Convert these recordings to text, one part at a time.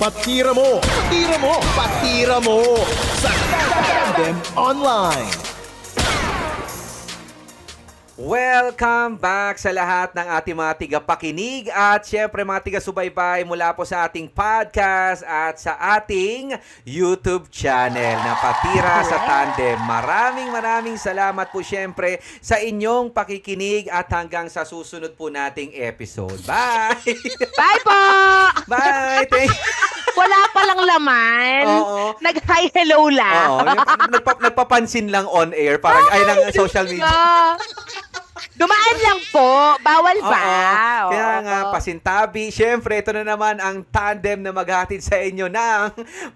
Patira mo, patira mo, patira mo. Sa Tandem Online. Welcome back sa lahat ng ating mga tigapakinig at syempre mga tiga-subaybay mula po sa ating podcast at sa ating YouTube channel na Patira sa Tandem. Maraming maraming salamat po syempre sa inyong pakikinig at hanggang sa susunod po nating episode. Bye! Bye po! Bye! Thank Wala palang laman. Oo. Nag-hi hello lang. Oo, nagpa- nagpapansin lang on air parang ay ng social media. Dumaan lang po. Bawal ba? Oo. Kaya Oo. nga, pasintabi. Siyempre, ito na naman ang tandem na maghatid sa inyo ng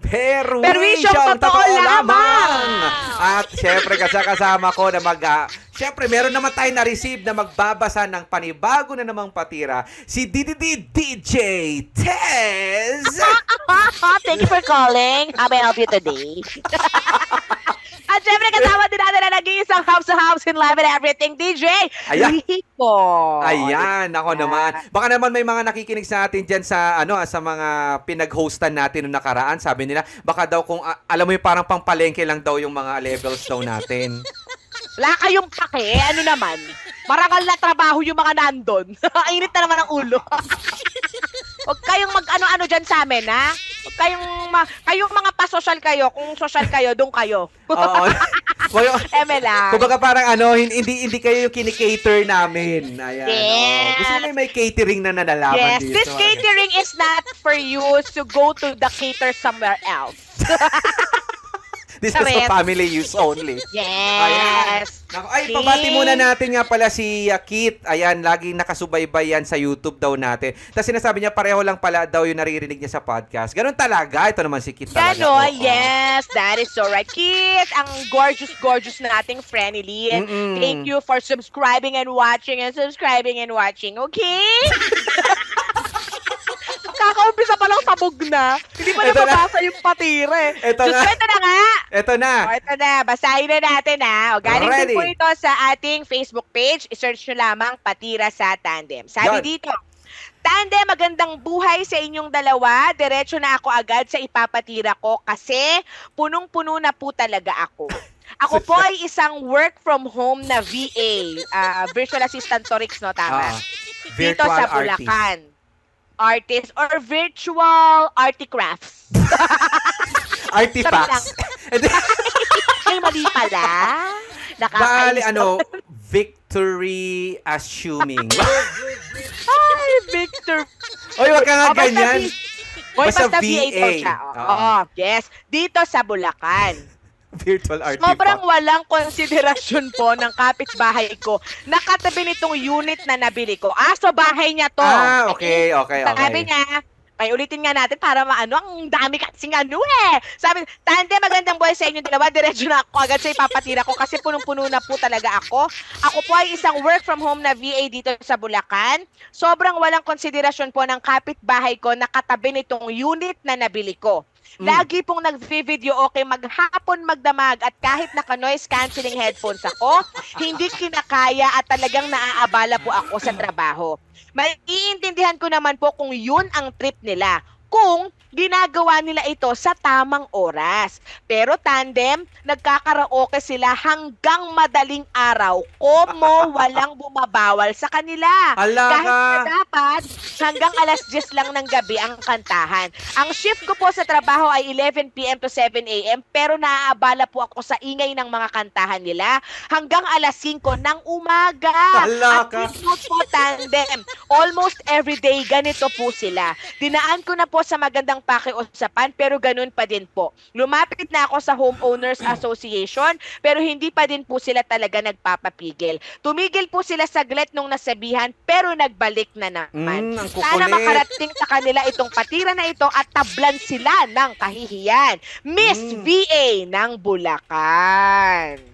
Perwisyong Perwisyong totoo lamang. At siyempre, kasama ko na mag... ah, Siyempre, meron naman tayo na-receive na magbabasa ng panibago na namang patira, si DDD DJ Tez! Thank you for calling. How may I help you today? At syempre, kasama din natin na nag-iisang house to house in live and everything, DJ Ayan. Rico. Ayan, ako naman. Baka naman may mga nakikinig sa atin diyan sa ano sa mga pinag-hostan natin noong nakaraan. Sabi nila, baka daw kung ah, alam mo yung parang pangpalengke lang daw yung mga levels daw natin. Wala kayong pake. Ano naman? Marangal na trabaho yung mga nandun. Init na naman ang ulo. Huwag kayong mag-ano-ano dyan sa amin, ha? Kayong, ma- kayong mga pa-social kayo. Kung social kayo, doon kayo. Oo. Well, Eme lang. Kumbaga parang ano, hin- hindi hindi kayo yung kinikater namin. Ayan. Yes. oo. Gusto nyo may catering na nalalaman Yes, dito. this catering is not for you to go to the cater somewhere else. This is for family use only. Yes. Naku, ay, pabati muna natin nga pala si uh, Kit. Ayan, laging nakasubaybay yan sa YouTube daw natin. Tapos sinasabi niya, pareho lang pala daw yung naririnig niya sa podcast. Ganon talaga. Ito naman si Kit talaga. Ganon, Oo. yes, that is so right. Kit, ang gorgeous, gorgeous nating Frenny And Mm-mm. thank you for subscribing and watching and subscribing and watching, okay? Kakaumpisa pa lang sabog na. Hindi pa na. nababasa yung patire. Ito Diyos na. ito na nga. Ito na. O, ito na. Basahin na natin ha. O, galing Ready. din po ito sa ating Facebook page. I-search nyo lamang Patira sa Tandem. Sabi Yan. dito, Tandem, magandang buhay sa inyong dalawa. Diretso na ako agad sa ipapatira ko kasi punong-puno na po talaga ako. Ako po ay isang work from home na VA, ah, virtual assistant to Rix, no? Tama? Ah, Dito sa. Bulacan. Artist or virtual articrafts. Artifacts. Ay, mali pala. Bali, ano, victory assuming. Ay, Victor. Oy, wag ka nga Oh, ganyan. Boy, Basta basta, VA. Siya. Oo, Oo. yes. Dito sa Bulacan. Virtual artifact. Sobrang walang konsiderasyon po ng kapitbahay ko. Nakatabi nitong unit na nabili ko. Ah, so bahay niya to. Ah, okay, okay, okay. Sabi niya, ay ulitin nga natin para maano, ang dami kasing ano eh. Sabi, Tante, magandang buhay sa inyo dalawa. Diretso na ako agad sa ipapatira ko kasi punong-puno na po talaga ako. Ako po ay isang work from home na VA dito sa Bulacan. Sobrang walang konsiderasyon po ng kapitbahay ko na katabi nitong unit na nabili ko. Mm. Lagi pong nag-video okay maghapon magdamag at kahit naka-noise cancelling headphones ako, hindi kinakaya at talagang naaabala po ako sa trabaho. Maiintindihan ko naman po kung yun ang trip nila. Kung ginagawa nila ito sa tamang oras. Pero tandem, nagkakaraoke sila hanggang madaling araw. Komo walang bumabawal sa kanila. Ala Kahit ka. na dapat, hanggang alas 10 lang ng gabi ang kantahan. Ang shift ko po sa trabaho ay 11pm to 7am pero naaabala po ako sa ingay ng mga kantahan nila hanggang alas 5 ng umaga. Ala At po, tandem, almost every day ganito po sila. Dinaan ko na po sa magandang pakiusapan pero ganun pa din po. Lumapit na ako sa Homeowners Association pero hindi pa din po sila talaga nagpapapigil. Tumigil po sila saglit nung nasabihan pero nagbalik na naman. Mm, Sana makarating sa kanila itong patira na ito at tablan sila ng kahihiyan. Miss Mm. VA ng Bulacan.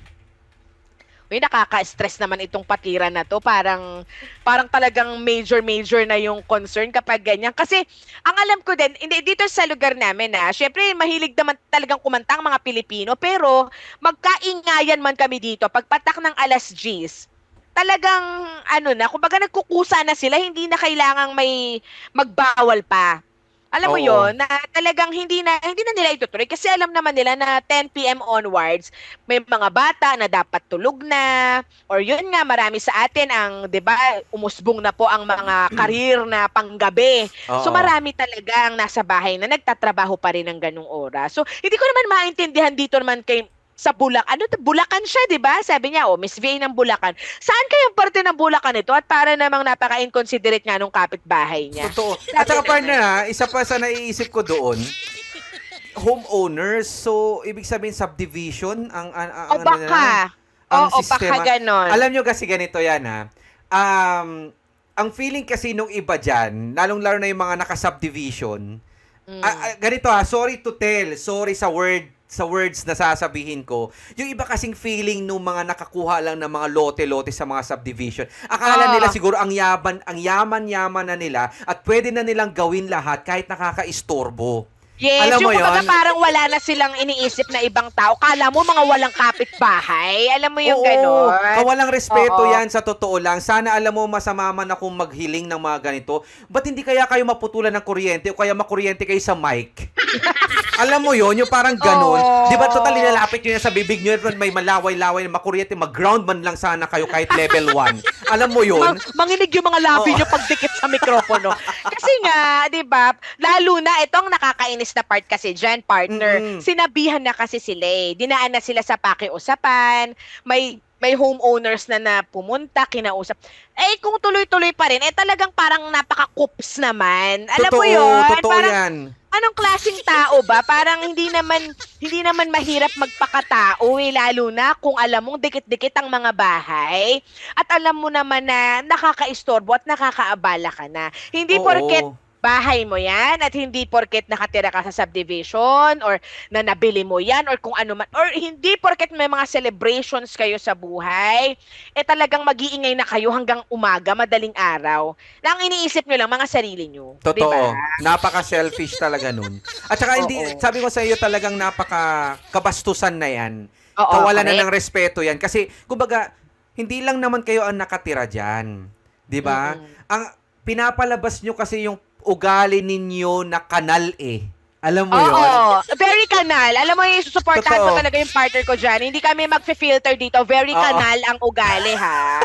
Uy, nakaka-stress naman itong patira na to. Parang, parang talagang major-major na yung concern kapag ganyan. Kasi, ang alam ko din, hindi, dito sa lugar namin na, syempre, mahilig naman talagang kumanta ang mga Pilipino. Pero, magkaingayan man kami dito. Pagpatak ng alas G's, talagang, ano na, kumbaga nagkukusa na sila, hindi na kailangang may magbawal pa. Alam mo Oo. yon na talagang hindi na hindi na nila itutuloy kasi alam naman nila na 10 PM onwards may mga bata na dapat tulog na or yun nga marami sa atin ang 'di ba umusbong na po ang mga karir na panggabi. So Oo. marami talaga ang nasa bahay na nagtatrabaho pa rin ng ganung oras. So hindi ko naman maintindihan dito naman kay sa Bulacan. Ano to? Bulacan siya, 'di ba? Sabi niya, oh, Miss VA ng Bulacan. Saan kayang parte ng Bulacan ito? At para namang napaka-inconsiderate nga nung kapitbahay niya. Totoo. At saka partner ha, isa pa sa naiisip ko doon, homeowners. So, ibig sabihin subdivision ang, ang, ang O ano baka. ang Oo, baka sistema. ganon. Alam nyo kasi ganito yan ha. Um, ang feeling kasi nung iba dyan, lalong-lalo na yung mga naka-subdivision, Mm. Ah, ganito ha, sorry to tell, sorry sa word sa words na sasabihin ko. Yung iba kasing feeling nung mga nakakuha lang ng mga lote-lote sa mga subdivision. Akala Ah. nila siguro ang yaman, ang yaman-yaman na nila at pwede na nilang gawin lahat kahit nakaka-istorbo. Yes, Alam mo yung kumbaga yun? parang wala na silang iniisip na ibang tao. Kala mo mga walang kapitbahay. Alam mo yung Oo, ganon? kawalang respeto Oo. yan sa totoo lang. Sana alam mo masama man akong maghiling ng mga ganito. Ba't hindi kaya kayo maputulan ng kuryente o kaya makuryente kayo sa mic? alam mo yon yung parang ganun. Oo. Di ba total nilalapit nyo yan sa bibig nyo may malaway-laway na makuryente, mag-ground man lang sana kayo kahit level 1. alam mo yun? Mang- manginig yung mga labi Oo. nyo pagdikit sa mikropono. kasi nga, di ba, lalo na itong nakakainis na part kasi dyan, partner, Mm-mm. sinabihan na kasi sila eh. Dinaan na sila sa pakiusapan, may may homeowners na na pumunta, kinausap. Eh, kung tuloy-tuloy pa rin, eh talagang parang napaka-coops naman. Alam mo totoo, yun? totoo parang, yan. anong klaseng tao ba? Parang hindi naman hindi naman mahirap magpakatao eh, lalo na kung alam mong dikit-dikit ang mga bahay at alam mo naman na nakakaistorbo at nakakaabala ka na. Hindi Oo. porket bahay mo yan at hindi porket nakatira ka sa subdivision or na nabili mo yan or kung ano man or hindi porket may mga celebrations kayo sa buhay eh talagang mag-iingay na kayo hanggang umaga, madaling araw. Na ang iniisip nyo lang mga sarili nyo. Totoo. Diba? Napaka-selfish talaga nun. At saka hindi, Oo. sabi ko sa iyo talagang napaka-kabastusan na yan. Oo, Kawalan na correct. ng respeto yan. Kasi, kumbaga, hindi lang naman kayo ang nakatira dyan. Di ba? Mm-mm. Ang pinapalabas nyo kasi yung ugali ninyo na kanal eh. Alam mo yun? Oo, very kanal. Alam mo, yung susuportahan ko Totoo. talaga yung partner ko dyan. Hindi kami mag-filter dito. Very Oo. kanal ang ugali, ha?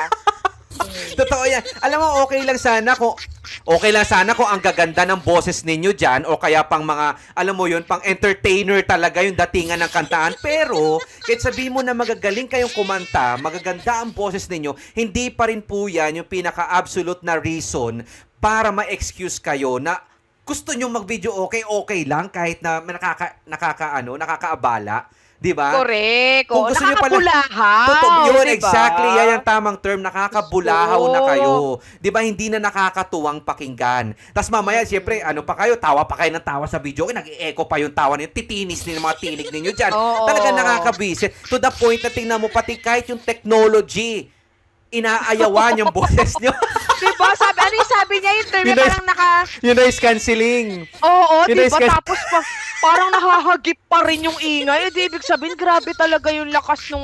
Totoo yan. Alam mo, okay lang sana kung okay lang sana kung ang gaganda ng boses ninyo dyan o kaya pang mga, alam mo yun, pang entertainer talaga yung datingan ng kantaan. Pero, kahit sabihin mo na magagaling kayong kumanta, magaganda ang boses ninyo, hindi pa rin po yan yung pinaka-absolute na reason para ma-excuse kayo na gusto nyo mag-video okay, okay lang kahit na nakaka, nakaka, ano, nakakaabala. Di ba? Correct. Kung gusto nyo pala- nakakabulahaw, Totoo yun, diba? exactly. Yan ang tamang term. Nakakabulahaw na Oo. kayo. Di ba, hindi na nakakatuwang pakinggan. Tapos mamaya, siyempre, ano pa kayo, tawa pa kayo ng tawa sa video. Nag-echo pa yung tawa ninyo. Titinis yung mga tinig ninyo dyan. Oo. Talaga nakakabisit. To the point na tingnan mo, pati kahit yung technology, inaayawan yung boses nyo. Diba? Sabi, ano yung sabi niya? Yung term Yun parang naka... yung noise cancelling. Oo, Yun diba? yung- Tapos pa, parang nakahagip pa rin yung ingay. Eh, di ibig sabihin, grabe talaga yung lakas nung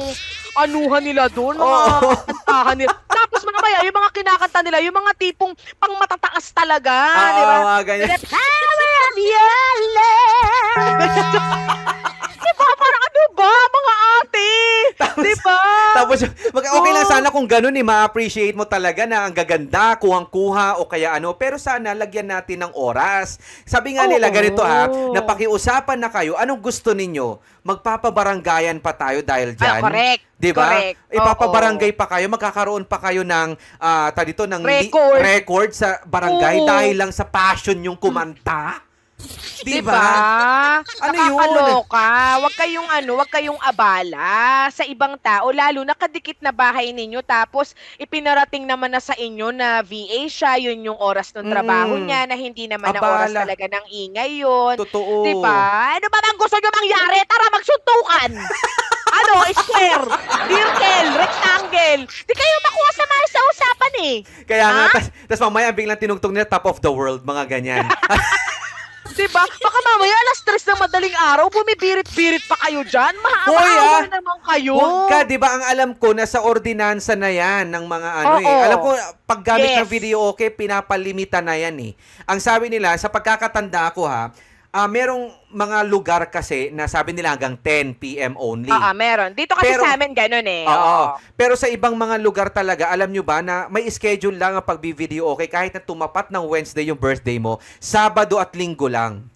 anuhan nila doon. Mga Oo. kantahan nila. Tapos mamaya, yung mga kinakanta nila, yung mga tipong pang matataas talaga. Ah, di ba? mga ganyan. The power of your love. Diba? Parang ano ba, mga ate? diba? Tapos, mag- okay lang Oo. sana kung ganun eh, ma-appreciate mo talaga na ang gaganda, kuhang-kuha o kaya ano. Pero sana lagyan natin ng oras. Sabi nga nila, Oo. ganito ha, napakiusapan na kayo, anong gusto ninyo? Magpapabaranggayan pa tayo dahil dyan. Ah, correct. Di ba? Correct. Ipapabarangay pa kayo, magkakaroon pa kayo ng, ah dito, ng li- Record. record sa barangay Oo. dahil lang sa passion yung kumanta. Di Diba? ba? Ano yun? Nakakaloka. Huwag kayong ano, huwag kayong abala sa ibang tao, lalo na kadikit na bahay ninyo tapos ipinarating naman na sa inyo na VA siya, yun yung oras ng trabaho Mm. niya na hindi naman na oras Abala. talaga ng ingay yun. Totoo. Diba? Ano ba bang gusto nyo mangyari? Tara, magsuntukan! ano, square, circle, rectangle. Di kayo makuha sa mga sa usapan eh. Kaya nga, Ha? tas, tas mamaya biglang tinugtog nila top of the world, mga ganyan. Diba? Baka mamaya alas stress ng madaling araw, bumibirit-birit pa kayo dyan. Hoy, Mahaawa ah. naman kayo. Huwag ka, di ba ang alam ko, nasa ordinansa na yan ng mga ano eh. Oo. Alam ko, paggamit ng Yes. video okay, pinapalimita na yan eh. Ang sabi nila, sa pagkakatanda ko ha, ah, merong mga lugar kasi na sabi nila hanggang 10 p.m. only. Oo, meron. Dito kasi Pero- sa amin ganun eh. Oo. Pero sa ibang mga lugar talaga, alam nyo ba na may schedule lang ang pagbi-video okay kahit na tumapat ng Wednesday yung birthday mo, Sabado at Linggo lang.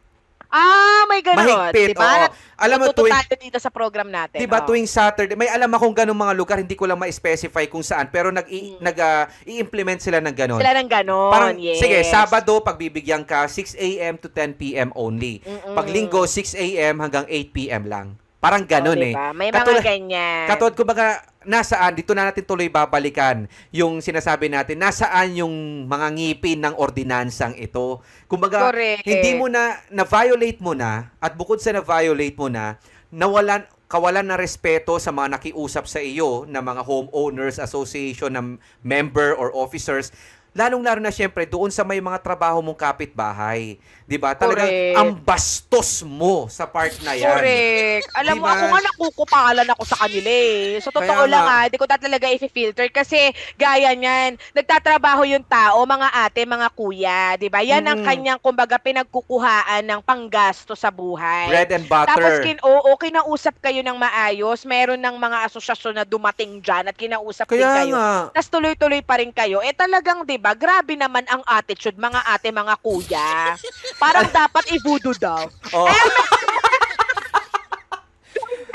Ah, may ganun. Mahigpit, diba? oo. Alam mo, tuwing, tayo dito sa program natin. Di ba Oo. tuwing Saturday, may alam akong ganung mga lugar, hindi ko lang ma-specify kung saan, pero nag i- nag ah, i-implement sila ng ganon. Mm. Sila ng ganon. Parang, yes. sige, Sabado, pagbibigyan ka, 6 a.m. to 10 p.m. only. Mm-mm. Pag Linggo, 6 a.m. hanggang 8 p.m. lang. Parang Oh, eh. diba? May Katulad- mga ganyan. Katulad kumbaga, nasaan, dito na natin tuloy babalikan yung sinasabi natin, nasaan yung mga ngipin ng ordinansang ito. Kumbaga, Correct. hindi mo na, na-violate mo na, at bukod sa na-violate mo na, nawalan, kawalan na respeto sa mga nakiusap sa iyo na mga homeowners association ng member or officers, lalong-lalo na syempre doon sa may mga trabaho mong kapitbahay. 'Di ba? Talagang Correct. ang bastos mo sa part na 'yan. Correct. Alam mo, Diba? ako nga nakukupalan ako sa kanila eh. So, totoo Kaya lang nga. ah, di ko na talaga i-filter kasi gaya niyan, nagtatrabaho yung tao, mga ate, mga kuya, di ba? Yan ang Mm. kanyang, kumbaga, pinagkukuhaan ng panggasto sa buhay. Bread and butter. Tapos, kin oo, kinausap kayo ng maayos, meron ng mga asosyasyon na dumating dyan at kinausap din Kaya kayo. nga. Tapos tuloy-tuloy pa rin kayo. Eh talagang 'di ba? Grabe naman ang attitude mga ate, mga kuya. Parang dapat ibudo daw. Oh.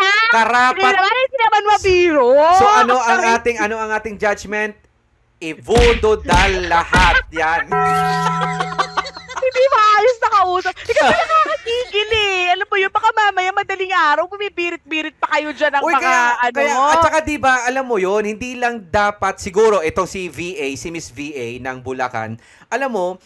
Hindi Karapat. naman, hindi naman mabiro. So ano ang ating ano ang ating judgment? Ivudo dal lahat. Yan. Maayos na kausap. Hindi kasi nakakatigil eh. Alam mo yun, baka mamaya madaling araw, bumibirit-birit pa kayo dyan ng Uy, mga kaya, ano. kaya, at saka di ba, alam mo yon hindi lang dapat, siguro, itong si VA, si Miss VA ng Bulacan, alam mo,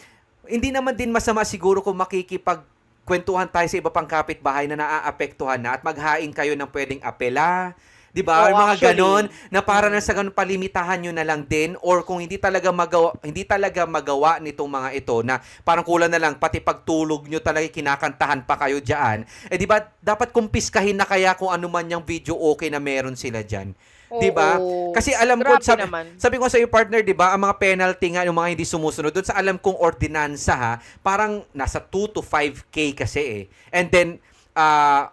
hindi naman din masama siguro kung makikipag kwentuhan tayo sa iba pang kapitbahay na naaapektuhan na at maghain kayo ng pwedeng apela, 'di ba? Or mga actually. ganon na para na sa ganon palimitahan nyo na lang din or kung hindi talaga magawa hindi talaga magawa nitong mga ito na parang kulang na lang pati pagtulog nyo talaga kinakantahan pa kayo diyan. Eh 'di ba dapat kumpiskahin na kaya kung ano man yung video okay na meron sila diyan. 'Di ba? Kasi alam ko sabi, naman. sabi ko sa iyo partner, 'di ba, ang mga penalty nga yung mga hindi sumusunod doon sa alam kong ordinansa ha, parang nasa 2 to 5k kasi eh. And then ah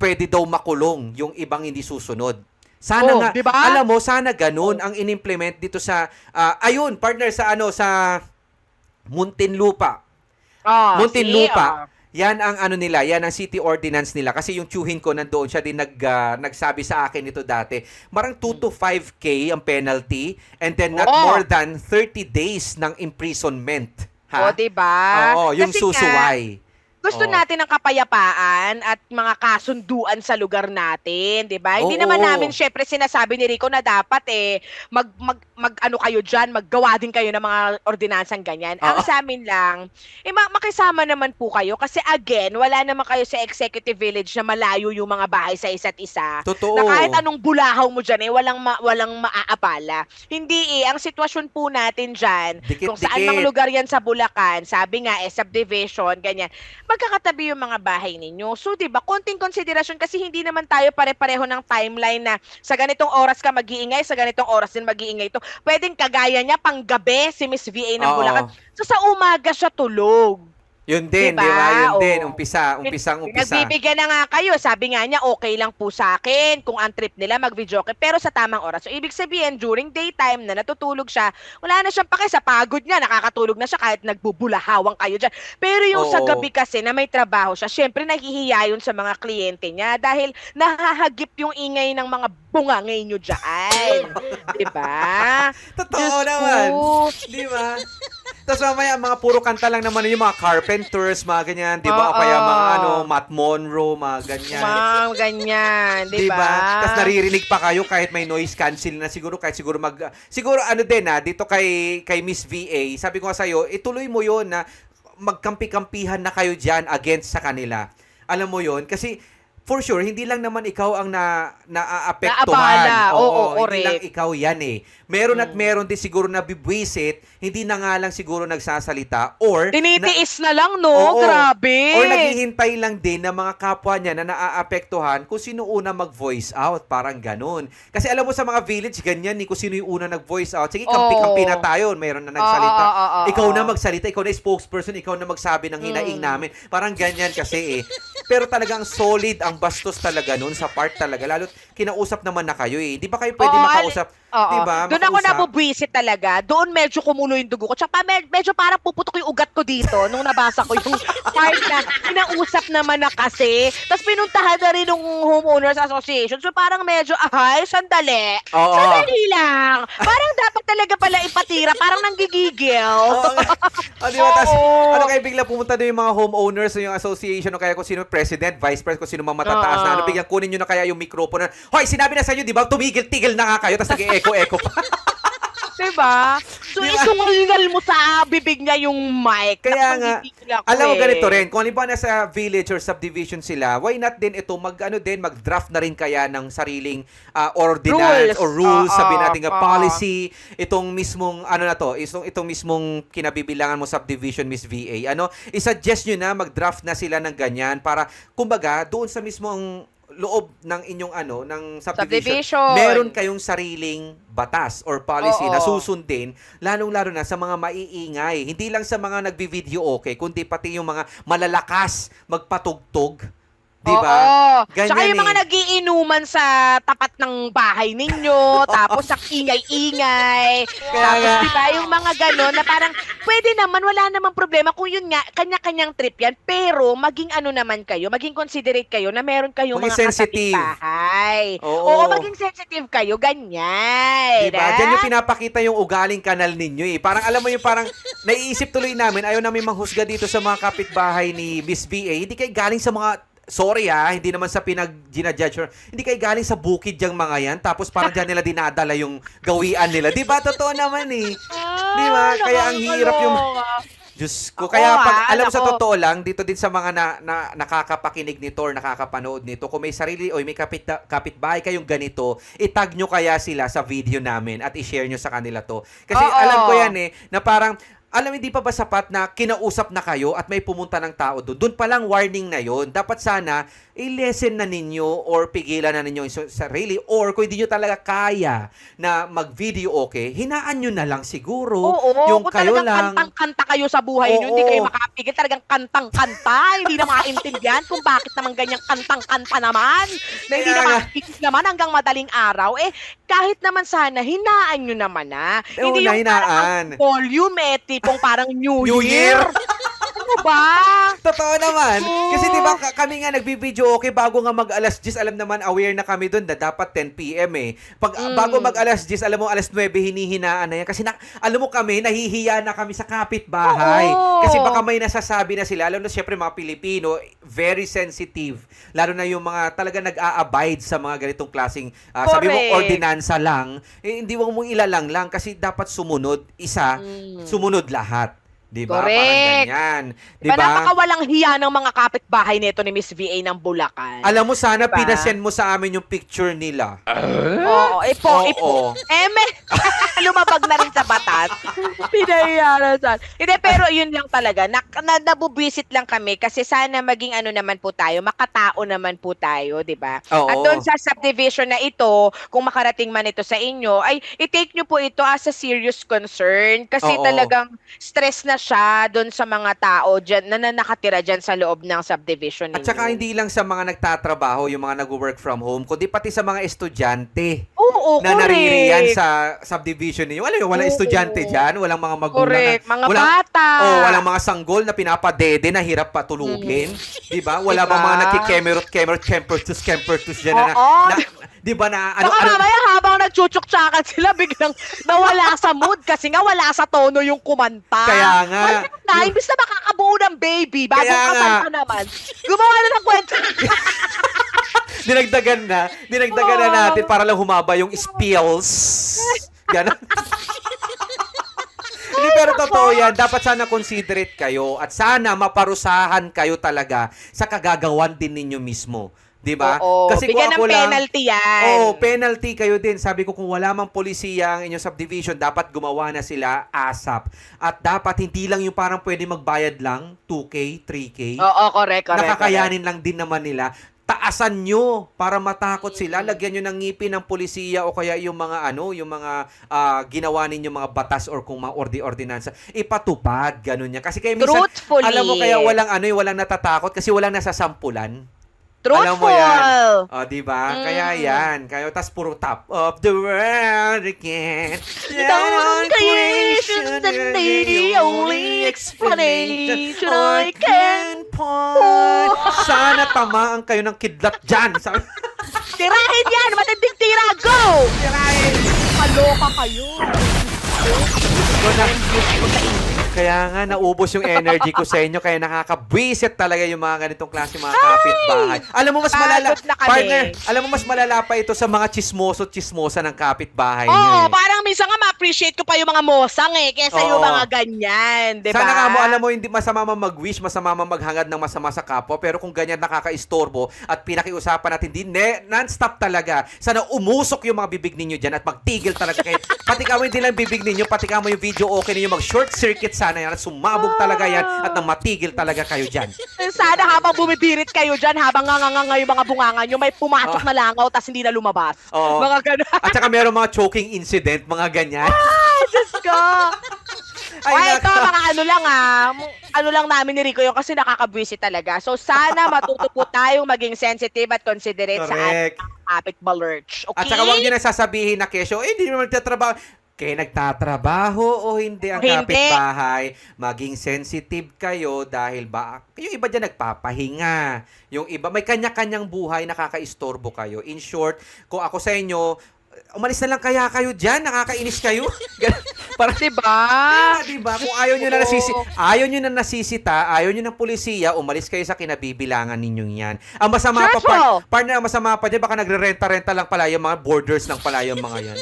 pwede daw makulong yung ibang hindi susunod. Sana Oh, nga, di ba? alam mo, sana ganun ang inimplement dito sa, ah, ayun, partner, sa ano, sa Muntinlupa. Ah, see? Muntinlupa. Ah. Yan ang ano nila, yan ang city ordinance nila. Kasi yung tiyuhin ko nandoon, siya din nag, ah, nagsabi sa akin ito dati. Marang 2 to 5K ang penalty and then not Oo. more than 30 days ng imprisonment. Ha? O, diba? Oo, yung Kasi nga, susuway. Gusto Oo. natin ng kapayapaan at mga kasunduan sa lugar natin, 'di ba? Hindi Oo. naman namin syempre sinasabi ni Rico na dapat eh mag mag, mag ano kayo diyan, maggawa din kayo ng mga ordinansang ganyan. Ang Oo. sa amin lang, eh ma- makisama naman po kayo kasi again, wala naman kayo sa executive village na malayo yung mga bahay sa isa't isa. Totoo. Na kahit anong bulahaw mo diyan eh walang ma- walang maaabala. Hindi eh ang sitwasyon po natin diyan kung saan mang lugar yan sa Bulacan, sabi nga eh subdivision, ganyan magkakatabi yung mga bahay ninyo. So, di ba, konting konsiderasyon kasi hindi naman tayo pare-pareho ng timeline na sa ganitong oras ka mag-iingay, sa ganitong oras din mag-iingay ito. Pwedeng kagaya niya, panggabi, si Miss VA ng Oo. Bulacan. So, sa umaga siya tulog. Yun din, Diba? di ba? Yun din, Oo. umpisa, umpisang umpisa. Nagbibigyan na nga kayo. Sabi nga niya, okay lang po sa akin kung ang trip nila mag-video pero sa tamang oras. So, ibig sabihin, during daytime na natutulog siya, wala na siyang pake sa pagod niya. Nakakatulog na siya kahit nagbubulahawang kayo dyan. Pero yung sa Oo. gabi kasi na may trabaho siya, syempre nahihiya yun sa mga kliyente niya dahil nahahagip yung ingay ng mga bungangay nyo dyan. diba? Totoo Diyos naman. ko. Di ba? Tapos mamaya, mga puro kanta lang naman yung mga carpenters, mga ganyan, di ba? O kaya mga ano, Matt Monroe, mga ganyan. Ma'am, ganyan. Di Diba? ba? Tapos naririnig pa kayo kahit may noise cancel na siguro kahit siguro mag siguro ano din na dito kay kay Miss VA, sabi ko nga sa iyo, ituloy mo 'yon na magkampi-kampihan na kayo diyan against sa kanila. Alam mo 'yon kasi for sure, hindi lang naman ikaw ang na naaapektuhan. Naabala. Oo, hindi correct. lang ikaw yan eh. Meron at Mm. meron din siguro na bibwisit, hindi na nga lang siguro nagsasalita or Tinitiis na, lang, no? Oo. Grabe. Or naghihintay lang din ng mga kapwa niya na naaapektuhan kung sino una mag-voice out. Parang ganun. Kasi alam mo sa mga village, ganyan ni kung sino yung una nag-voice out. Sige, kampi-kampi na tayo. Mayroon na nagsalita. Oo, oo, oo, ikaw oo. na magsalita. Ikaw na spokesperson. Ikaw na magsabi ng hinaing Mm. namin. Parang ganyan kasi eh. Pero talagang solid ang bastos talaga nun sa part talaga. Lalo kinausap naman na kayo eh. Di ba kayo pwede Oo, makausap? Oo. Di ba? Doon ako Makausap? nabubwisit talaga. Doon medyo kumulo yung dugo ko. Tsaka med- medyo parang puputok yung ugat ko dito nung nabasa ko yung part na inausap naman na kasi. Tapos pinuntahan na rin ng homeowners association. So parang medyo, ahay, sandali. Oo. Sandali lang. Parang dapat talaga pala ipatira. Parang nanggigigil. Oo nga. O, di ba? Tas, Oo. ano kaya bigla pumunta doon yung mga homeowners o yung association o kaya kung sino president, vice president, kung sino mga matataas na Oo. ano, biglang kunin nyo na kaya yung mikropono. Hoy, sinabi na sa inyo, di ba? Tumigil-tigil na nga kayo, tapos nag-echo-echo pa. Diba? So, Diba? isungal mo sa bibig niya yung mic. Kaya nga, ako Alam mo eh. ganito rin, kung halimbawa nasa village or subdivision sila, why not din ito mag ano din mag-draft na rin kaya ng sariling ah, ordinance Rules. or rules Oo, sabi natin nga oo. policy itong mismong ano na to, itong itong mismong kinabibilangan mo subdivision Miss VA. Ano, i-suggest nyo na mag-draft na sila ng ganyan para kumbaga doon sa mismong loob ng inyong ano ng subdivision, Subdivision. meron kayong sariling batas or policy Oo. na susundin lalong-lalo na sa mga maiingay hindi lang sa mga nagbi-video okay kundi pati yung mga malalakas magpatugtog di ba Oo. Ganyan Tsaka yung eh. mga nagiinuman sa tapat ng bahay ninyo, tapos sa ingay-ingay. Tapos nga. di ba, yung mga gano'n na parang pwede naman, wala namang problema kung yun nga, kanya-kanyang trip yan. Pero maging ano naman kayo, maging considerate kayo na meron kayong Maging mga sensitive. bahay. Oo. maging sensitive kayo, ganyan. Diba? Diyan yung pinapakita yung ugaling kanal ninyo eh. Parang alam mo yung parang naiisip tuloy namin, ayaw namin manghusga dito sa mga kapitbahay ni Miss BA. Hindi kayo galing sa mga Sorry ha, hindi naman sa pinag ginajudge hindi kayo galing sa bukid yung mga yan tapos parang dyan nila dinadala yung gawian nila. Di ba? Totoo naman eh. Ah, Di ba? Kaya ang hirap yung. Diyos ko. Ako, Kaya pag, ah, alam mo sa totoo lang, dito din sa mga na, na, nakakapakinig nito or nakakapanood nito, kung may sarili o may kapit, kapitbahay kayong ganito, itag nyo kaya sila sa video namin at i-share nyo sa kanila to. Kasi Oo. alam ko yan eh, na parang, alam hindi pa ba sapat na kinausap na kayo at may pumunta ng tao doon? Doon pa lang warning na yon. Dapat sana i-lesson na ninyo or pigilan na ninyo yung sarili or kung hindi nyo talaga kaya na mag-video okay, hinaan nyo na lang siguro. Oo, yung kung kayo lang. kantang-kanta kayo sa buhay niyo, hindi Oo. kayo makapigil. Talagang kantang-kanta, hindi na maintindihan kung bakit naman ganyang kantang-kanta naman. Na hindi na makapigil naman hanggang madaling araw. Eh, kahit naman sana, hinaan nyo naman na. Oo, hindi yung parang nahinaan. ang volume, eh, tipong parang New, New Year. ano ba? Totoo naman. Kasi 'di ba ka- kami nga nagbibideo okay bago nga mag alas 10 alam naman aware na kami doon na dapat 10 PM eh. Pag Mm. bago mag alas 10 alam mo alas 9 hinihinaan na yan kasi na, alam mo kami nahihiya na kami sa kapitbahay. Oo. Kasi baka may nasasabi na sila alam na syempre mga Pilipino very sensitive lalo na yung mga talaga nag-a-abide sa mga ganitong klasing ah, sabi mo Correct. ordinansa lang eh, hindi mo mong ilalang lang kasi dapat sumunod isa Mm. sumunod lahat. Di ba? Correct. Parang ganyan. Di Diba? ba? Napakawalang hiya ng mga kapitbahay nito ni Miss VA ng Bulacan. Alam mo, sana Diba? pinasend mo sa amin yung picture nila. Oo, ipo, Oo. ipo. Eme, lumabag na rin sa batas. Pinahiya na saan. Hindi, pero yun lang talaga. Na, na, nabubisit lang kami kasi sana maging ano naman po tayo, makatao naman po tayo, di ba? Oo. At doon sa subdivision na ito, kung makarating man ito sa inyo, ay i-take nyo po ito as a serious concern kasi Oo. talagang stress na siya doon sa mga tao dyan, na, na nakatira dyan sa loob ng subdivision ninyo. At saka hindi lang sa mga nagtatrabaho, yung mga nag-work from home, kundi pati sa mga estudyante Oo, na correct. naririyan sa subdivision ninyo. Alam mo, walang Oo. estudyante dyan, walang mga magulang. Correct. na- Mga walang, bata. Oh, walang mga sanggol na pinapadede na hirap patulugin. Di ba? Wala Diba? mga nakikemerot, kemerot, kempertus, kempertus dyan na, Oo. na, di ba na, ano, Saka ano, mamaya habang nagchuchuk-tsakan sila, biglang nawala sa mood kasi nga wala sa tono yung kumanta. Kaya nga. Wala na, imbis na makakabuo ng baby, Kaya kasal pa naman, gumawa na ng kwento. dinagdagan na, dinagdagan na natin para lang humaba yung spills. Ganon. Hindi, pero totoo yan. Dapat sana considerate kayo at sana maparusahan kayo talaga sa kagagawan din ninyo mismo. Di ba? Kasi kung bigyan ako ng lang, penalty yan. Oo, penalty kayo din. Sabi ko, kung wala mang polisiya ang inyong subdivision, dapat gumawa na sila ASAP. At dapat hindi lang yung parang pwede magbayad lang, 2K, 3K. Oo, correct, correct. Nakakayanin lang din naman nila. Taasan nyo para matakot sila. Lagyan nyo ng ngipin ng polisiya o kaya yung mga ano, yung mga ah, ginawa ninyo mga batas or kung mga ordi ordinansa. Ipatupad, ganun niya. Kasi kayo minsan, Truthfully. alam mo kaya walang ano, eh, walang natatakot kasi walang nasasampulan. Truthful. Alam mo yan. O, di ba? Mm. Kaya yan. Kaya, tas puro top of the world again. Down creation and the only explanation I can point. Sana tamaan kayo ng kidlat dyan. Tirahin yan! Matinding tira! Go! Tirahin! Kaloka kayo. ko na, kaya nga, naubos yung energy ko sa inyo. Kaya nakakabwisit talaga yung mga ganitong klase mga kapitbahay. Alam mo, mas malala, Pagod na kami. partner, alam mo, mas malala pa ito sa mga chismoso chismosa ng kapitbahay Oo, nyo. eh. parang minsan nga ma-appreciate ko pa yung mga mosang eh, kesa yung Oo. mga ganyan, di ba? Sana nga mo, alam mo, hindi masama man mag-wish, masama man maghangad ng masama sa kapwa, pero kung ganyan nakaka-istorbo at pinakiusapan natin, hindi, ne, non-stop talaga. Sana umusok yung mga bibig ninyo dyan at magtigil talaga kayo. pati ka mo hindi lang bibig ninyo, pati ka mo yung video okay ninyo, mag-short circuit sana yan at sumabog talaga yan at nang matigil talaga kayo dyan. Sana habang bumibirit kayo dyan, habang nganganga yung mga bunganga nyo, may pumasok Oo. na langaw tas hindi na lumabas. Oo. Mga ganun. At saka meron mga choking incident, mga ganyan. Ay, Diyos ko. Ay, Ay, ito, mga ano lang ah. Ano lang namin ni Rico yun kasi nakakabwisi talaga. So, sana matuto po tayong maging sensitive at considerate sa ating Correct. kapit balurch. Okay? At saka huwag nyo na sasabihin na kesyo, eh, hindi naman nagtatrabaho. Kaya nagtatrabaho o hindi ang Hindi. kapitbahay, maging sensitive kayo dahil ba, yung iba dyan nagpapahinga. Yung iba, may kanya-kanyang buhay, nakakaistorbo kayo. In short, kung ako sa inyo, umalis na lang kaya kayo dyan, nakakainis kayo. Parang, Diba? Ah, di ba? Kung ayaw nyo na nasisi, ayaw nyo na nasisita, ayaw nyo ng pulisiya, umalis kayo sa kinabibilangan ninyong yan. Ang masama pa, Careful! par- partner, ang masama pa dyan, baka nagre-renta-renta lang pala yung mga borders lang pala yung mga yan.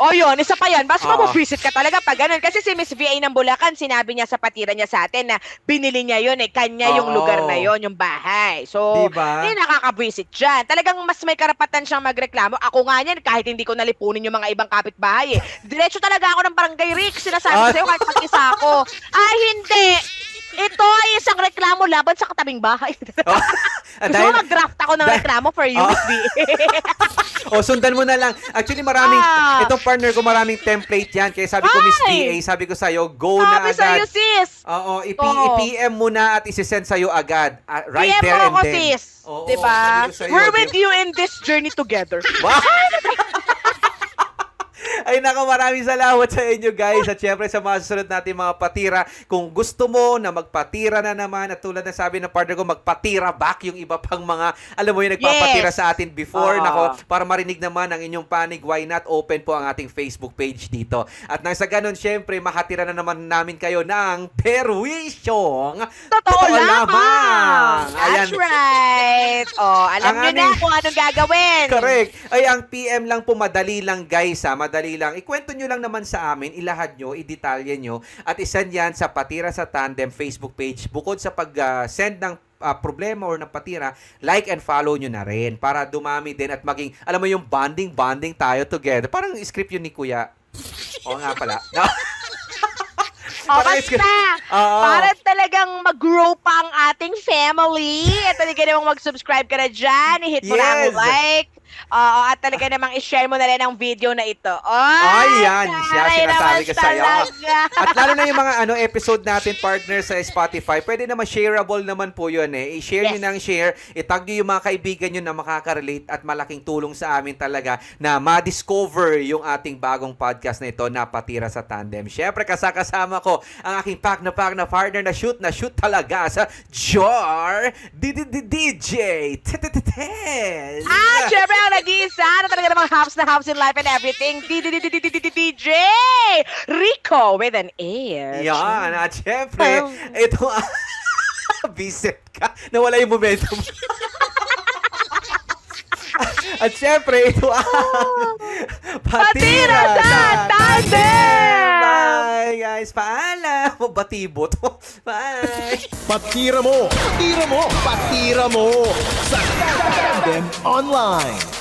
O yun, isa pa yan. Basta Oo. visit ka talaga pag ganun. Kasi si Miss VA ng Bulacan, sinabi niya sa patira niya sa atin na binili niya yun eh. Kanya yung Oo. lugar na yun, yung bahay. So, Diba? hindi nakaka-visit dyan. Talagang mas may karapatan siyang magreklamo. Ako nga yan, kahit hindi ko nalipunin yung mga ibang kapitbahay eh. Diretso talaga ako ng barangay Rick. Sinasabi Ah. sa'yo kahit mag-isa ako. Ay, hindi! Ito ay isang reklamo laban sa katabing bahay. Oh, Gusto dahil, mo mag-draft ako ng dahil- reklamo for you, Oh. VA? oh, sundan mo na lang. Actually, maraming, Ah. itong partner ko, maraming template yan. Kaya sabi ko, Miss! DA, sabi ko sa'yo, go na Sabi sa'yo, agad. sis! Oo, ipi, Oo. i-PM mo na at isi-send sa'yo agad. Ah, right PM there mo and ako, then. sis. Oo, diba? sabi ko sa'yo, We're with you in this journey together. Wow! Ay nako, maraming salamat sa inyo guys. At syempre sa mga susunod natin mga patira, kung gusto mo na magpatira na naman, at tulad na sabi ng partner ko, magpatira back yung iba pang mga, alam mo yung nagpapatira Yes. sa atin before. Oo. Nako, para marinig naman ang inyong panig, why not open po ang ating Facebook page dito. At nang sa ganun, syempre, makatira na naman namin kayo ng perwisyong Totoo lamang. Ayan. That's right. Oh, alam Ang nyo na aming- kung anong gagawin. Correct. Ay, ang PM lang po, madali lang guys ha, madali lang. Ikwento nyo lang naman sa amin, ilahad nyo, idetalye nyo, at isend yan sa Patira sa Tandem Facebook page. Bukod sa pag-send ng ah, problema or ng patira, like and follow nyo na rin para dumami din at maging, alam mo yung bonding-bonding tayo together. Parang script yun ni Kuya. Oo nga pala. No? Oh, basta, Oo. para talagang mag-grow pa ang ating family. At talaga namang mag-subscribe ka na dyan. I-hit mo na ang Yes. like. Oo, at talaga namang i-share mo na rin ang video na ito. Ay, yan. Siya, sinasabi ko sa'yo. At lalo na yung mga ano episode natin partner sa Spotify, pwede naman shareable naman po yun eh. I-share nyo Yes. ng share, itag nyo yung mga kaibigan nyo na makaka-relate at malaking tulong sa amin talaga na ma-discover yung ating bagong podcast na ito na Patira sa Tandem. Siyempre, kasakasama ko ang aking pack na pack na partner na shoot na shoot talaga sa Jar DJ. Ah, syempre ang nag-iisa na talaga namang house na house in life and everything. DJ Rico with an A. Yan, at syempre, Oh. ito Visit ka. Nawala yung momentum. At syempre, ito ang Patira sa Tandem! Bye, guys. Bye! mo batibot. Bye! Patira mo, patira mo, patira mo sa Tandem Online.